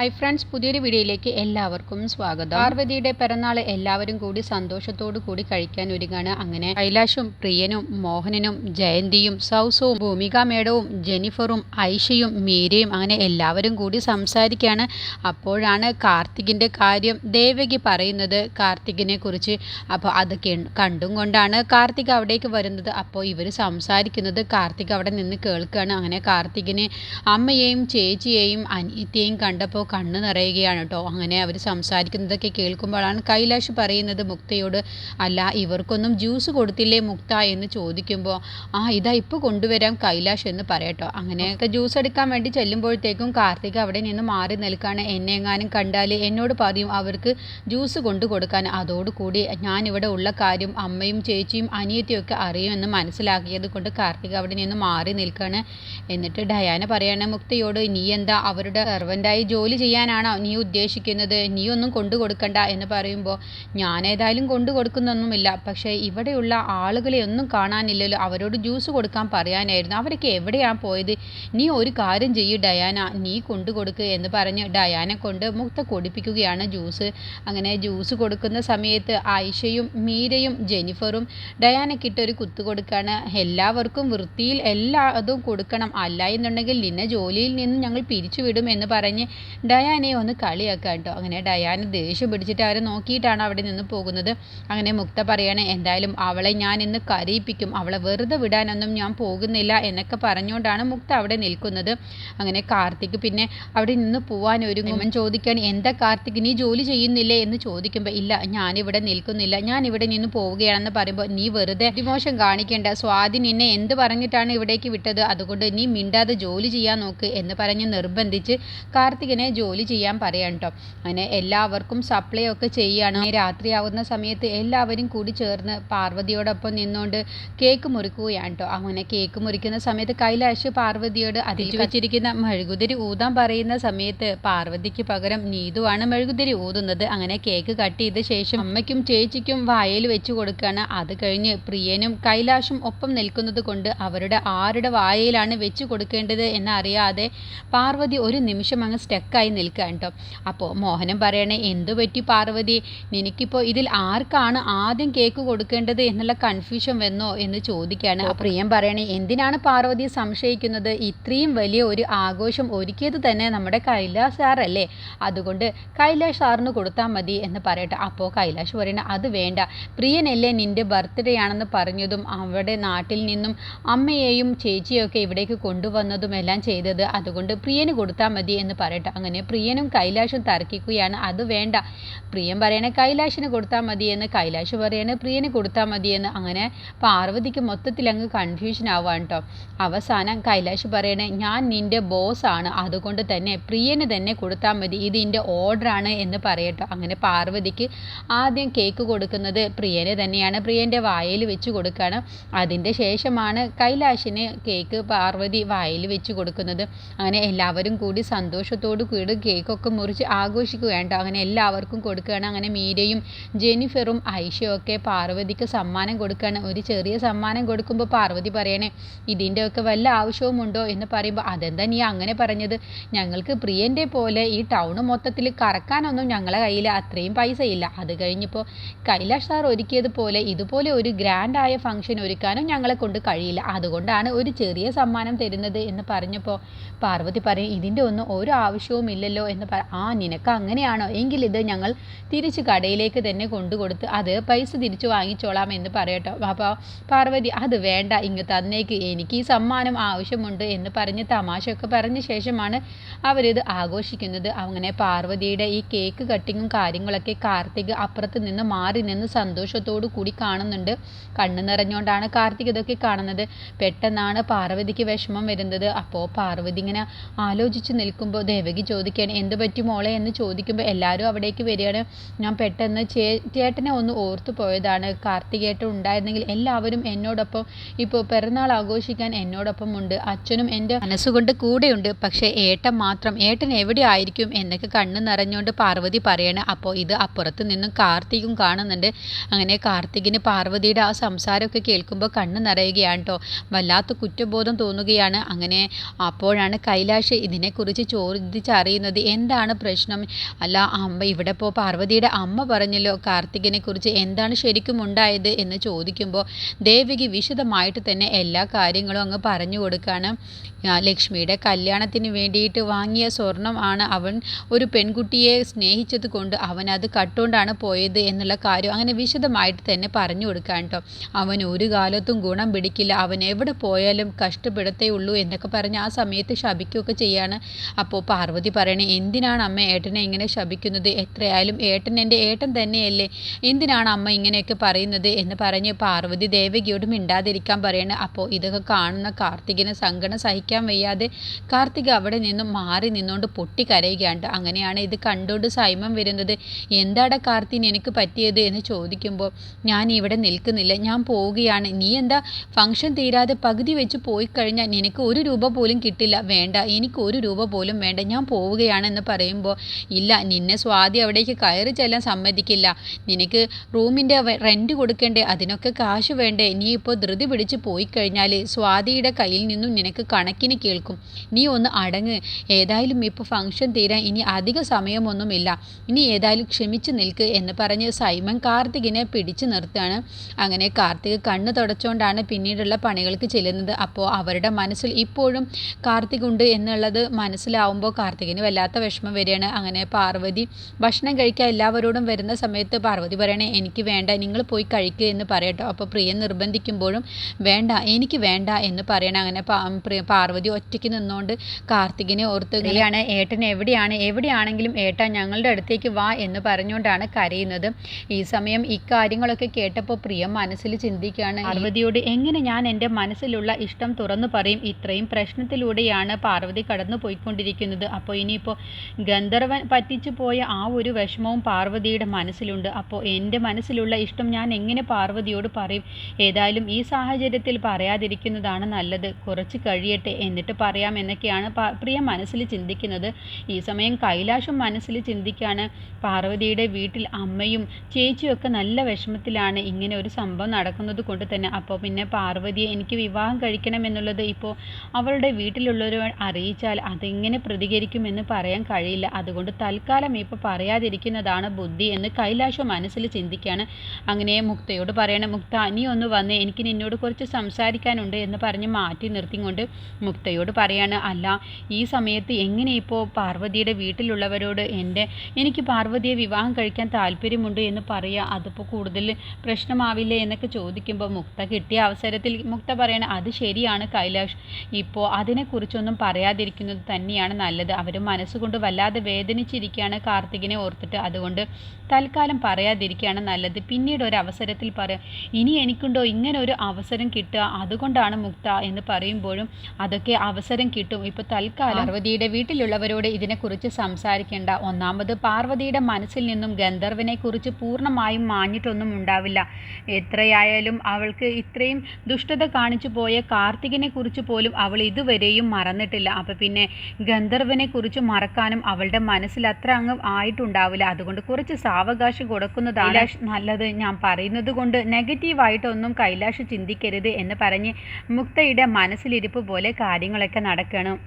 Hi friends പുതിയൊരു വീഡിയോയിലേക്ക് എല്ലാവർക്കും സ്വാഗതം. പാർവതിയുടെ പിറന്നാൾ എല്ലാവരും കൂടി സന്തോഷത്തോടു കൂടി കഴിക്കാൻ ഒരുങ്ങാണ്. അങ്ങനെ കൈലാഷും പ്രിയനും മോഹനനും ജയന്തിയും സൗസവും ഭൂമിക മേഡവും ജെനിഫറും ഐഷയും മീരയും അങ്ങനെ എല്ലാവരും കൂടി സംസാരിക്കുകയാണ് അപ്പോഴാണ് കാർത്തികിന്റെ കാര്യം ദേവകി പറയുന്നത്. കാർത്തികിനെ കുറിച്ച് അപ്പോൾ അത് കണ്ടും കൊണ്ടാണ് കാർത്തിക് അവിടേക്ക് വരുന്നത്. അപ്പോൾ ഇവർ സംസാരിക്കുന്നത് കാർത്തിക് അവിടെ നിന്ന് കേൾക്കുകയാണ് അങ്ങനെ കാർത്തികിനെ അമ്മയെയും ചേച്ചിയെയും അനിയത്തെയും കണ്ടപ്പോൾ കണ്ണ് നിറയുകയാണ് കേട്ടോ അങ്ങനെ അവർ സംസാരിക്കുന്നതൊക്കെ കേൾക്കുമ്പോഴാണ് കൈലാഷ് പറയുന്നത് മുക്തയോട് അല്ല ഇവർക്കൊന്നും ജ്യൂസ് കൊടുത്തില്ലേ മുക്ത? എന്ന് ചോദിക്കുമ്പോൾ ആ ഇതാ ഇപ്പോൾ കൊണ്ടുവരാം കൈലാഷ് എന്ന് പറയട്ടോ. അങ്ങനെ ജ്യൂസ് എടുക്കാൻ വേണ്ടി ചെല്ലുമ്പോഴത്തേക്കും കാർത്തിക് അവിടെ നിന്ന് മാറി നിൽക്കാണ്. എന്നെ എങ്ങാനും കണ്ടാൽ എന്നോട് പറയും അവർക്ക് ജ്യൂസ് കൊണ്ടു കൊടുക്കാൻ. അതോടുകൂടി ഞാനിവിടെ ഉള്ള കാര്യം അമ്മയും ചേച്ചിയും അനിയത്തിയൊക്കെ അറിയുമെന്ന് മനസ്സിലാക്കിയത് കൊണ്ട് കാർത്തിക് അവിടെ നിന്ന് മാറി നിൽക്കാണ്. എന്നിട്ട് ഡയാന പറയാണ് മുക്തയോട് നീ എന്താ അവരുടെ സെർവന്റായി ജോലി ചെയ്യാനാണോ നീ ഉദ്ദേശിക്കുന്നത്? നീ ഒന്നും കൊണ്ടു കൊടുക്കണ്ട എന്ന് പറയുമ്പോൾ ഞാൻ ഏതായാലും കൊണ്ടു കൊടുക്കുന്നൊന്നുമില്ല. പക്ഷേ ഇവിടെയുള്ള ആളുകളെ ഒന്നും കാണാനില്ലല്ലോ. അവരോട് ജ്യൂസ് കൊടുക്കാൻ പറയാനായിരുന്നു. അവരൊക്കെ എവിടെയാണ് പോയത്? നീ ഒരു കാര്യം ചെയ്യൂ ഡയാന. നീ കൊണ്ടു കൊടുക്കുക എന്ന് പറഞ്ഞ് ഡയാനെ കൊണ്ട് മുക്ത കുടിപ്പിക്കുകയാണ് ജ്യൂസ് അങ്ങനെ ജ്യൂസ് കൊടുക്കുന്ന സമയത്ത് ആയിഷയും മീരയും ജെനിഫറും ഡയാനക്കിട്ടൊരു കുത്തു കൊടുക്കുകയാണ് എല്ലാവർക്കും വൃത്തിയിൽ എല്ലാ അതും കൊടുക്കണം. അല്ല എന്നുണ്ടെങ്കിൽ നിന്നെ ജോലിയിൽ നിന്ന് ഞങ്ങൾ പിരിച്ചുവിടും എന്ന് പറഞ്ഞ് ഡയാനെ ഒന്ന് കളിയാക്കുക കേട്ടോ. അങ്ങനെ ഡയാന ദേഷ്യം പിടിച്ചിട്ട് അവരെ നോക്കിയിട്ടാണ് അവിടെ നിന്ന് പോകുന്നത്. അങ്ങനെ മുക്ത പറയണേ എന്തായാലും അവളെ ഞാൻ ഇന്ന് കരയിപ്പിക്കും. അവളെ വെറുതെ വിടാനൊന്നും ഞാൻ പോകുന്നില്ല എന്നൊക്കെ പറഞ്ഞുകൊണ്ടാണ് മുക്ത അവിടെ നിൽക്കുന്നത്. അങ്ങനെ കാർത്തിക് പിന്നെ അവിടെ നിന്ന് പോവാൻ ഒരുങ്ങും. ചോദിക്കുകയാണ് എന്താ കാർത്തിക് നീ ജോലി ചെയ്യുന്നില്ലേ? എന്ന് ചോദിക്കുമ്പോൾ ഇല്ല ഞാനിവിടെ നിൽക്കുന്നില്ല. ഞാൻ ഇവിടെ നിന്ന് പോവുകയാണെന്ന് പറയുമ്പോൾ നീ വെറുതെ വിമോശം കാണിക്കേണ്ട. സ്വാതി നിന്നെ എന്ത് പറഞ്ഞിട്ടാണ് ഇവിടേക്ക് വിട്ടത്? അതുകൊണ്ട് നീ മിണ്ടാതെ ജോലി ചെയ്യാൻ നോക്ക് എന്ന് പറഞ്ഞ് നിർബന്ധിച്ച് കാർത്തികിനെ ജോലി ചെയ്യാൻ പറയാം കേട്ടോ അങ്ങനെ എല്ലാവർക്കും സപ്ലൈ ഒക്കെ ചെയ്യാണ്. രാത്രിയാവുന്ന സമയത്ത് എല്ലാവരും കൂടി ചേർന്ന് പാർവതിയോടൊപ്പം നിന്നുകൊണ്ട് കേക്ക് മുറിക്കുകയാണ് കേട്ടോ അങ്ങനെ കേക്ക് മുറിക്കുന്ന സമയത്ത് കൈലാഷ് പാർവതിയോട് അതിൽ വെച്ചിരിക്കുന്ന മെഴുകുതിരി ഊതാൻ പറയുന്ന സമയത്ത് പാർവതിക്ക് പകരം നീതുവാണ് മെഴുകുതിരി ഊതുന്നത്. അങ്ങനെ കേക്ക് കട്ട് ചെയ്ത ശേഷം അമ്മയ്ക്കും ചേച്ചിക്കും വായയിൽ വെച്ച് കൊടുക്കുകയാണ് അത് കഴിഞ്ഞ് പ്രിയനും കൈലാഷും ഒപ്പം നിൽക്കുന്നത് കൊണ്ട് അവരുടെ ആരുടെ വായയിലാണ് വെച്ച് കൊടുക്കേണ്ടത് എന്നറിയാതെ പാർവതി ഒരു നിമിഷം അങ്ങ് സ്റ്റക്കായി നിൽക്കുക കേട്ടോ. അപ്പോൾ മോഹനം പറയണേ എന്തു പറ്റി പാർവതി? നിനക്കിപ്പോൾ ഇതിൽ ആർക്കാണ് ആദ്യം കേക്ക് കൊടുക്കേണ്ടത് എന്നുള്ള കൺഫ്യൂഷൻ വന്നോ? എന്ന് ചോദിക്കുകയാണ്. അപ്പോൾ പ്രിയം പറയണേ എന്തിനാണ് പാർവതി സംശയിക്കുന്നത്? ഇത്രയും വലിയ ഒരു ആഘോഷം ഒരുക്കിയത് തന്നെ നമ്മുടെ കൈലാസ് സാറല്ലേ. അതുകൊണ്ട് കൈലാഷ് സാറിന് കൊടുത്താൽ മതി എന്ന് പറയട്ടെ. അപ്പോൾ കൈലാഷ് പറയണേ അത് വേണ്ട. പ്രിയനല്ലേ നിന്റെ ബർത്ത്ഡേ ആണെന്ന് പറഞ്ഞതും അവിടെ നാട്ടിൽ നിന്നും അമ്മയെയും ചേച്ചിയൊക്കെ ഇവിടേക്ക് കൊണ്ടുവന്നതും എല്ലാം ചെയ്തത്. അതുകൊണ്ട് പ്രിയന് കൊടുത്താൽ മതി എന്ന് പറയട്ടെ. അങ്ങനെ പ്രിയനും കൈലാഷും തർക്കിക്കുകയാണ്. അത് വേണ്ട. പ്രിയൻ പറയണേ കൈലാഷിന് കൊടുത്താൽ മതിയെന്ന് കൈലാഷ് പറയണേ പ്രിയന് കൊടുത്താൽ മതിയെന്ന് അങ്ങനെ പാർവതിക്ക് മൊത്തത്തിൽ അങ്ങ് കൺഫ്യൂഷൻ ആവാൻ കേട്ടോ അവസാനം കൈലാഷ് പറയണേ ഞാൻ നിന്റെ ആണ്. അതുകൊണ്ട് തന്നെ പ്രിയന് തന്നെ കൊടുത്താൽ മതി. ഇത് എന്റെ ഓർഡറാണ് എന്ന് പറയട്ടോ. അങ്ങനെ പാർവതിക്ക് ആദ്യം കേക്ക് കൊടുക്കുന്നത് പ്രിയന് തന്നെയാണ്. പ്രിയന്റെ വായിൽ വെച്ച് കൊടുക്കുകയാണ് അതിന്റെ ശേഷമാണ് കൈലാഷിന് കേക്ക് പാർവതി വായിൽ വെച്ച് കൊടുക്കുന്നത്. അങ്ങനെ എല്ലാവരും കൂടി സന്തോഷത്തോടു കൂടി കേക്കൊക്കെ മുറിച്ച് ആഘോഷിക്കുകയാണ് അങ്ങനെ എല്ലാവർക്കും കൊടുക്കുകയാണ്. അങ്ങനെ മീരയും ജെനിഫറും ഐഷയും ഒക്കെ പാർവതിക്ക് സമ്മാനം കൊടുക്കുകയാണ്. ഒരു ചെറിയ സമ്മാനം കൊടുക്കുമ്പോൾ പാർവതി പറയണേ ഇതിന്റെ ഒക്കെ വല്ല ആവശ്യവുമുണ്ടോ? എന്ന് പറയുമ്പോൾ അതെന്താ നീ അങ്ങനെ പറഞ്ഞത്? ഞങ്ങൾക്ക് പ്രിയന്റെ പോലെ ഈ ടൗൺ മൊത്തത്തിൽ കറക്കാനൊന്നും ഞങ്ങളെ കയ്യിൽ അത്രയും പൈസ ഇല്ല. അത് കഴിഞ്ഞപ്പോൾ കൈലാഷ് സാർ ഒരുക്കിയതുപോലെ ഇതുപോലെ ഒരു ഗ്രാൻഡായ ഫംഗ്ഷൻ ഒരുക്കാനും ഞങ്ങളെ കൊണ്ട് കഴിയില്ല. അതുകൊണ്ടാണ് ഒരു ചെറിയ സമ്മാനം തരുന്നത് എന്ന് പറഞ്ഞപ്പോൾ പാർവതി പറയും ഇതിന്റെ ഒന്നും ഒരു ആവശ്യവും ഇല്ലല്ലോ എന്ന് പറ ആ നിനക്ക് അങ്ങനെയാണോ എങ്കിൽ ഇത് ഞങ്ങൾ തിരിച്ച് കടയിലേക്ക് തന്നെ കൊണ്ടുകൊടുത്ത് അത് പൈസ തിരിച്ചു വാങ്ങിച്ചോളാം എന്ന് പറയട്ടോ. അപ്പോൾ പാർവതി അത് വേണ്ട ഇങ്ങ് തന്നേക്ക്. എനിക്ക് ഈ സമ്മാനം ആവശ്യമുണ്ട് എന്ന് പറഞ്ഞ് തമാശയൊക്കെ പറഞ്ഞ ശേഷമാണ് അവരിത് ആഘോഷിക്കുന്നത്. അങ്ങനെ പാർവതിയുടെ ഈ കേക്ക് കട്ടിങ്ങും കാര്യങ്ങളൊക്കെ കാർത്തിക് അപ്പുറത്ത് നിന്ന് മാറി നിന്ന് സന്തോഷത്തോടു കൂടി കാണുന്നുണ്ട്. കണ്ണു നിറഞ്ഞുകൊണ്ടാണ് കാർത്തിക് ഇതൊക്കെ കാണുന്നത്. പെട്ടെന്നാണ് പാർവതിക്ക് വിഷമം വരുന്നത്. അപ്പോൾ പാർവതി ഇങ്ങനെ ആലോചിച്ച് നിൽക്കുമ്പോൾ ദേവകി ചോദിക്കുകയാണ് എന്ത് പറ്റി മോളെ? എന്ന് ചോദിക്കുമ്പോൾ എല്ലാവരും അവിടേക്ക് വരികയാണ്. ഞാൻ പെട്ടെന്ന് ചേ ചേട്ടനെ ഒന്ന് ഓർത്തു പോയതാണ്. കാർത്തികേട്ടൻ ഉണ്ടായിരുന്നെങ്കിൽ എല്ലാവരും എന്നോടൊപ്പം ഇപ്പോൾ പിറന്നാൾ ആഘോഷിക്കാൻ എന്നോടൊപ്പം ഉണ്ട്. അച്ഛനും എന്റെ മനസ്സുകൊണ്ട് കൂടെയുണ്ട്. പക്ഷേ ഏട്ടൻ മാത്രം ഏട്ടൻ എവിടെ ആയിരിക്കും? എന്നൊക്കെ കണ്ണ് നിറഞ്ഞുകൊണ്ട് പാർവതി പറയണേ. അപ്പോൾ ഇത് അപ്പുറത്ത് നിന്നും കാർത്തികും കാണുന്നുണ്ട്. അങ്ങനെ കാർത്തികിന് പാർവതിയുടെ ആ സംസാരമൊക്കെ കേൾക്കുമ്പോൾ കണ്ണ് നിറയുകയാണ് കേട്ടോ വല്ലാത്ത കുറ്റബോധം തോന്നുകയാണ്. അങ്ങനെ അപ്പോഴാണ് കൈലാഷ് ഇതിനെക്കുറിച്ച് ചോദിച്ചറിയുന്നത്. പറയുന്നത് എന്താണ് പ്രശ്നം? അല്ല അമ്മ ഇവിടെ ഇപ്പോൾ പാർവതിയുടെ അമ്മ പറഞ്ഞല്ലോ കാർത്തികനെ കുറിച്ച് എന്താണ് ശരിക്കും ഉണ്ടായത് എന്ന് ചോദിക്കുമ്പോൾ ദേവികി വിശദമായിട്ട് തന്നെ എല്ലാ കാര്യങ്ങളും അങ്ങ് പറഞ്ഞു കൊടുക്കുകയാണ് ലക്ഷ്മിയുടെ കല്യാണത്തിന് വേണ്ടിയിട്ട് വാങ്ങിയ സ്വർണം ആണ് അവൻ ഒരു പെൺകുട്ടിയെ സ്നേഹിച്ചത് കൊണ്ട് അവൻ അത് കട്ടുകൊണ്ടാണ് പോയത് എന്നുള്ള കാര്യം അങ്ങനെ വിശദമായിട്ട് തന്നെ പറഞ്ഞു കൊടുക്കാൻ കേട്ടോ അവൻ ഒരു കാലത്തും ഗുണം പിടിക്കില്ല. അവൻ എവിടെ പോയാലും കഷ്ടപ്പെടത്തേ ഉള്ളൂ എന്നൊക്കെ പറഞ്ഞ് ആ സമയത്ത് ശപിക്കുകയൊക്കെ ചെയ്യാണ്. അപ്പോൾ പാർവതി പറയണേ എന്തിനാണ് അമ്മ ഏട്ടനെ ഇങ്ങനെ ശപിക്കുന്നത്? എത്രയായാലും ഏട്ടൻ എന്റെ ഏട്ടൻ തന്നെയല്ലേ. എന്തിനാണ് അമ്മ ഇങ്ങനെയൊക്കെ പറയുന്നത് എന്ന് പറഞ്ഞ് പാർവതി ദേവകിയോട് മിണ്ടാതിരിക്കാൻ പറയണേ. അപ്പോൾ ഇതൊക്കെ കാണുന്ന കാർത്തികിന് സങ്കടം സഹിക്കാൻ വയ്യാതെ കാർത്തിക് അവിടെ നിന്നും മാറി നിന്നുകൊണ്ട് പൊട്ടി കരയുകയാണ്ട് അങ്ങനെയാണ് ഇത് കണ്ടുകൊണ്ട് സൈമം വരുന്നത്. എന്താടാ കാർത്തിന് എനിക്ക് പറ്റിയത് എന്ന് ചോദിക്കുമ്പോൾ ഞാൻ ഇവിടെ നിൽക്കുന്നില്ല. ഞാൻ പോവുകയാണ്. നീ എന്താ ഫംഗ്ഷൻ തീരാതെ പകുതി വെച്ച് പോയി കഴിഞ്ഞാൽ നിനക്ക് ഒരു രൂപ പോലും കിട്ടില്ല. വേണ്ട. എനിക്ക് ഒരു രൂപ പോലും വേണ്ട. ഞാൻ പോവുകയാണെന്ന് പറയുമ്പോൾ ഇല്ല നിന്നെ സ്വാതി അവിടേക്ക് കയറി ചെല്ലാൻ സമ്മതിക്കില്ല. നിനക്ക് റൂമിന്റെ റെന്റ് കൊടുക്കണ്ടേ? അതിനൊക്കെ കാശ് വേണ്ടേ? നീ ഇപ്പോൾ ധൃതി പിടിച്ച് പോയി കഴിഞ്ഞാൽ സ്വാതിയുടെ കയ്യിൽ നിന്നും നിനക്ക് കണക്കിന് കേൾക്കും. നീ ഒന്ന് അടങ്ങ്. ഏതായാലും ഇപ്പോൾ ഫംഗ്ഷൻ തീരാൻ ഇനി അധിക സമയമൊന്നുമില്ല. ഇനി ഏതായാലും ക്ഷമിച്ച് നിൽക്ക് എന്ന് പറഞ്ഞ് സൈമൻ കാർത്തികിനെ പിടിച്ചു നിർത്തുകയാണ്. അങ്ങനെ കാർത്തിക് കണ്ണ് തുടച്ചുകൊണ്ടാണ് പിന്നീടുള്ള പണികൾക്ക് ചെല്ലുന്നത്. അപ്പോൾ അവരുടെ മനസ്സിൽ ഇപ്പോഴും കാർത്തിക് ഉണ്ട് എന്നുള്ളത് മനസ്സിലാവുമ്പോൾ കാർത്തികിന് വല്ലാത്ത വിഷമം വരികയാണ്. അങ്ങനെ പാർവതി ഭക്ഷണം കഴിക്കാൻ എല്ലാവരോടും വരുന്ന സമയത്ത് പാർവതി പറയണേ എനിക്ക് വേണ്ട നിങ്ങൾ പോയി കഴിക്കുക എന്ന് പറയട്ടോ. അപ്പോൾ പ്രിയ നിർബന്ധിക്കുമ്പോഴും വേണ്ട എനിക്ക് വേണ്ട എന്ന് പറയണം അങ്ങനെ പാർവതി ഒറ്റയ്ക്ക് നിന്നുകൊണ്ട് കാർത്തികിനെ ഓർത്തുകയാണ് ഏട്ടൻ എവിടെയാണ്? എവിടെയാണെങ്കിലും ഏട്ട ഞങ്ങളുടെ അടുത്തേക്ക് വാ എന്ന് പറഞ്ഞുകൊണ്ടാണ് കരയുന്നത്. ഈ സമയം ഇക്കാര്യങ്ങളൊക്കെ കേട്ടപ്പോൾ പ്രിയ മനസ്സിൽ ചിന്തിക്കുകയാണ്. പാർവതിയോട് എങ്ങനെ ഞാൻ എന്റെ മനസ്സിലുള്ള ഇഷ്ടം തുറന്നു പറയും? ഇത്രയും പ്രശ്നത്തിലൂടെയാണ് പാർവതി കടന്നു പോയിക്കൊണ്ടിരിക്കുന്നത് അപ്പോൾ ഇനിയിപ്പോൾ ഗന്ധർവൻ പറ്റിച്ചു പോയ ആ ഒരു വിഷമവും പാർവതിയുടെ മനസ്സിലുണ്ട്. അപ്പോൾ എന്റെ മനസ്സിലുള്ള ഇഷ്ടം ഞാൻ എങ്ങനെ പാർവതിയോട് പറയും? ഏതായാലും ഈ സാഹചര്യത്തിൽ പറയാതിരിക്കുന്നതാണ് നല്ലത്. കുറച്ച് കഴിയട്ടെ എന്നിട്ട് പറയാം എന്നൊക്കെയാണ് പ്രിയ മനസ്സിൽ ചിന്തിക്കുന്നത്. ഈ സമയം കൈലാഷും മനസ്സിൽ ചിന്തിക്കുകയാണ് പാർവതിയുടെ വീട്ടിൽ അമ്മയും ചേച്ചിയൊക്കെ നല്ല വിഷമത്തിലാണ് ഇങ്ങനെ ഒരു സംഭവം നടക്കുന്നത് കൊണ്ട് തന്നെ. അപ്പോൾ പിന്നെ പാർവതിയെ എനിക്ക് വിവാഹം കഴിക്കണം എന്നുള്ളത് ഇപ്പോൾ അവളുടെ വീട്ടിലുള്ളവർ അറിയിച്ചാൽ അതെങ്ങനെ പ്രതികരിക്കുമെന്ന് പറയാൻ കഴിയില്ല. അതുകൊണ്ട് തൽക്കാലം ഇപ്പോൾ പറയാതിരിക്കുന്നതാണ് ബുദ്ധി എന്ന് കൈലാശോ മനസ്സിൽ ചിന്തിക്കുകയാണ് അങ്ങനെ മുക്തയോട് പറയണം മുക്ത നീ ഒന്ന് വന്ന് എനിക്ക് നിന്നോട് കുറച്ച് സംസാരിക്കാനുണ്ട് എന്ന് പറഞ്ഞ് മാറ്റി നിർത്തിക്കൊണ്ട് മുക്തയോട് പറയാണ് അല്ല ഈ സമയത്ത് എങ്ങനെ ഇപ്പോൾ പാർവതിയുടെ വീട്ടിലുള്ളവരോട് എന്റെ എനിക്ക് പാർവതിയെ വിവാഹം കഴിക്കാൻ താല്പര്യമുണ്ട് എന്ന് പറയുക അതിപ്പോൾ കൂടുതൽ പ്രശ്നമാവില്ലേ എന്നൊക്കെ ചോദിക്കുമ്പോൾ മുക്ത കിട്ടിയ അവസരത്തിൽ മുക്ത പറയണ അത് ശരിയാണ് കൈലാഷ് ഇപ്പോൾ അതിനെക്കുറിച്ചൊന്നും പറയാതിരിക്കുന്നത് തന്നെയാണ് നല്ലത്. അവർ മനസ്സുകൊണ്ട് വല്ലാതെ വേദനിച്ചിരിക്കുകയാണ് കാർത്തികിനെ ഓർത്തിട്ട്. അതുകൊണ്ട് തൽക്കാലം പറയാതിരിക്കുകയാണ് നല്ലത്. പിന്നീട് ഒരു അവസരത്തിൽ പറയാം ഇനി എനിക്കുണ്ടോ ഇങ്ങനെ ഒരു അവസരം കിട്ടുക? അതുകൊണ്ടാണ് മുക്ത എന്ന് പറയുമ്പോഴും അതൊക്കെ അവസരം കിട്ടും. ഇപ്പോൾ തൽക്കാലം പാർവതിയുടെ വീട്ടിലുള്ളവരോട് ഇതിനെക്കുറിച്ച് സംസാരിക്കേണ്ട. ഒന്നാമത് പാർവതിയുടെ മനസ്സിൽ നിന്നും ഗന്ധർവനെ കുറിച്ച് പൂർണമായും മാഞ്ഞിട്ടൊന്നും ഉണ്ടാവില്ല. എത്രയായാലും അവൾക്ക് ഇത്രയും ദുഷ്ടത കാണിച്ചു പോയ കാർത്തികിനെ കുറിച്ച് പോലും അവൾ ഇതുവരെയും മറന്നിട്ടില്ല. അപ്പം പിന്നെ ഗന്ധർവനെ കുറിച്ച് മറക്കാനും അവളുടെ മനസ്സിൽ അത്ര അങ്ങ് ആയിട്ടുണ്ടാവില്ല. അതുകൊണ്ട് കുറച്ച് സാവകാശം കൊടുക്കുന്നതാണ് നല്ലത്. ഞാൻ പറയുന്നത് കൊണ്ട് നെഗറ്റീവായിട്ടൊന്നും കൈലാഷ് ചിന്തിക്കരുത് എന്ന് പറഞ്ഞ് മുക്തയുടെ മനസ്സിലിരിപ്പ് പോലെ കാര്യങ്ങളൊക്കെ നടക്കണം.